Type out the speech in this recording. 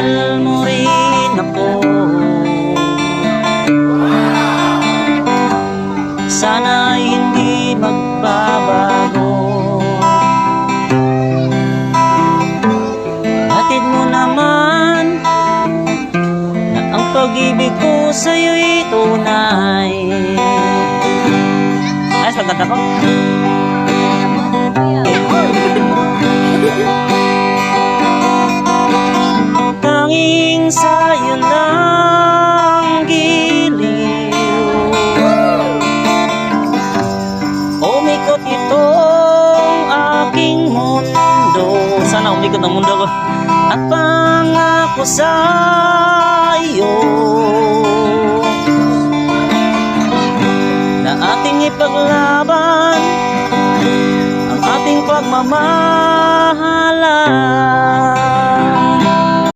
mahal mo rin ako. Sana hindi magbabago. Hatid mo naman Na ang pag-ibig ko sa'yo'y tunay. Ayos, magkanta ko? Tanging sa'yo lang giliw. Umikot itong aking mundo. Sana umikot ang mundo ko. At pangako sa'yo. Na ating ipaglaban Ang ating pagmamahalan